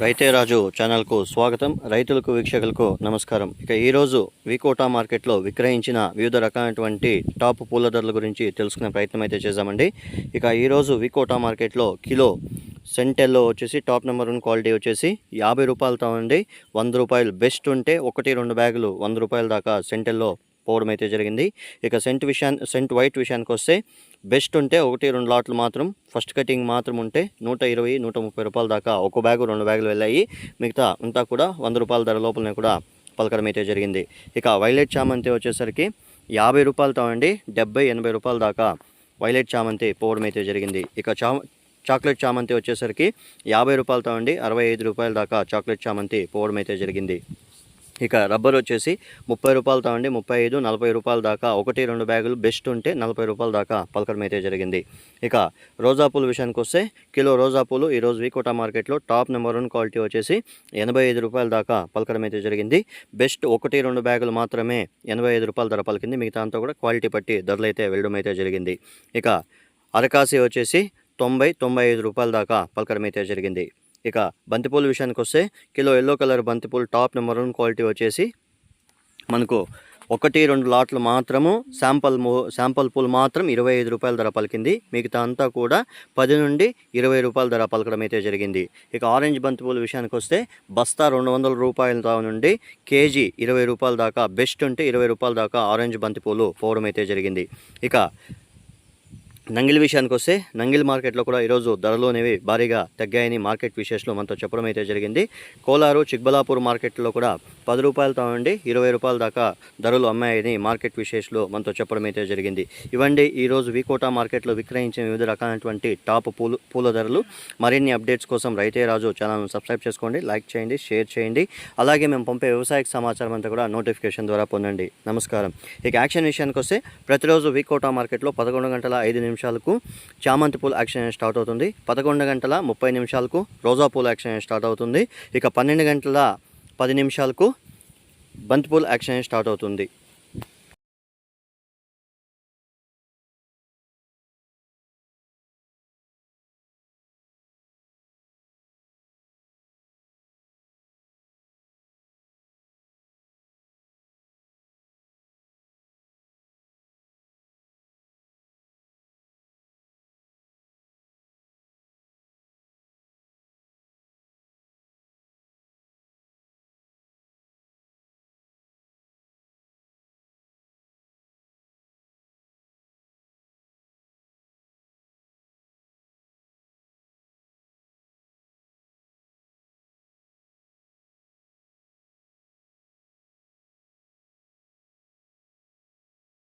రైతే రాజు ఛానల్కు స్వాగతం. రైతులకు వీక్షకులకు నమస్కారం. ఇక ఈరోజు వికోటా మార్కెట్లో విక్రయించిన వివిధ రకాలైనటువంటి టాప్ పూల ధరల గురించి తెలుసుకునే ప్రయత్నం అయితే చేశామండి. ఇక ఈరోజు వికోటా మార్కెట్లో కిలో సెంటెల్లో వచ్చేసి టాప్ నెంబర్ వన్ క్వాలిటీ వచ్చేసి యాభై రూపాయలతో ఉండి వంద రూపాయలు బెస్ట్ ఉంటే ఒకటి రెండు బ్యాగులు వంద రూపాయల దాకా సెంటెల్లో పోవడం అయితే జరిగింది. ఇక సెంట్ విషయాన్ని సెంట్ వైట్ విషయానికి వస్తే బెస్ట్ ఉంటే ఒకటి రెండు లాట్లు మాత్రం ఫస్ట్ కటింగ్ మాత్రం ఉంటే నూట ఇరవై నూట ముప్పై రూపాయల దాకా ఒక బ్యాగు రెండు బ్యాగులు వెళ్ళాయి. మిగతా అంతా కూడా వంద రూపాయల ధర లోపలనే కూడా పలకడం అయితే జరిగింది. ఇక వైలెట్ చామంతి వచ్చేసరికి యాభై రూపాయలతో అండి డెబ్బై ఎనభై రూపాయల దాకా వైలెట్ చామంతి పోవడం అయితే జరిగింది. ఇక చా చాక్లెట్ చామంతి వచ్చేసరికి యాభై రూపాయలతో అండి అరవై ఐదు రూపాయల దాకా చాక్లెట్ చామంతి పోవడం అయితే జరిగింది. ఇక రబ్బర్ వచ్చేసి ముప్పై రూపాయలతో అండి ముప్పై ఐదు నలభై రూపాయల దాకా. ఒకటి రెండు బ్యాగులు బెస్ట్ ఉంటే నలభై రూపాయల దాకా పలకడం అయితే జరిగింది. ఇక రోజా పూలు విషయానికి వస్తే కిలో రోజా పూలు ఈరోజు వీకోటా మార్కెట్లో టాప్ నెంబర్ వన్ క్వాలిటీ వచ్చేసి ఎనభై ఐదు రూపాయల దాకా పలకడం అయితే జరిగింది. బెస్ట్ ఒకటి రెండు బ్యాగులు మాత్రమే ఎనభై ఐదు రూపాయల ధర పలికింది. మిగతా అంతా కూడా క్వాలిటీ పట్టి ధరలు అయితే వెళ్ళడం అయితే జరిగింది. ఇక అరకాసి వచ్చేసి తొంభై తొంభై ఐదు రూపాయల దాకా పలకడం అయితే జరిగింది. ఇక బంతిపూల విషయానికి వస్తే కిలో ఎల్లో కలర్ బంతిపూలు టాప్ నెంబర్ వన్ క్వాలిటీ వచ్చేసి మనకు ఒకటి రెండు లాట్లు మాత్రము శాంపల్ శాంపల్ పూలు మాత్రం ఇరవై ఐదు రూపాయల ధర పలికింది. మిగతా అంతా కూడా పది నుండి ఇరవై రూపాయల ధర పలకడం అయితే జరిగింది. ఇక ఆరెంజ్ బంతిపూల విషయానికి వస్తే బస్తా రెండు వందల రూపాయల నుండి కేజీ ఇరవై రూపాయల దాకా బెస్ట్ ఉంటే ఇరవై రూపాయల దాకా ఆరెంజ్ బంతిపూలు పోవడం అయితే జరిగింది. ఇక నంగిల్ విషయానికి వస్తే నంగిల్ మార్కెట్లో కూడా ఈరోజు ధరలు అనేవి భారీగా తగ్గాయని మార్కెట్ విశేషంలో మనతో చెప్పడం అయితే జరిగింది. కోలారు చిక్బలాపూర్ మార్కెట్లో కూడా పది రూపాయలతో నుండి ఇరవై రూపాయల దాకా ధరలు అమ్మాయని మార్కెట్ విశేషంలో మనతో చెప్పడం అయితే జరిగింది. ఇవ్వండి ఈరోజు వికోటా మార్కెట్లో విక్రయించిన వివిధ రకాలైనటువంటి టాప్ పూలు పూల ధరలు. మరిన్ని అప్డేట్స్ కోసం రైతే రాజు ఛానల్ను సబ్స్క్రైబ్ చేసుకోండి లైక్ చేయండి షేర్ చేయండి. అలాగే మేము పంపే వ్యవసాయ సమాచారం అంతా కూడా నోటిఫికేషన్ ద్వారా పొందండి. నమస్కారం. ఇక యాక్షన్ విషయానికి వస్తే ప్రతిరోజు వికోటా మార్కెట్లో పదకొండు గంటల ఐదు నిమిషాలకు చామంతి పూల యాక్షన్ స్టార్ట్ అవుతుంది. పదకొండు గంటల ముప్పై నిమిషాలకు రోజా పూల యాక్షన్ స్టార్ట్ అవుతుంది. ఇక పన్నెండు గంటల పది నిమిషాలకు బంతిపూల యాక్షన్ స్టార్ట్ అవుతుంది.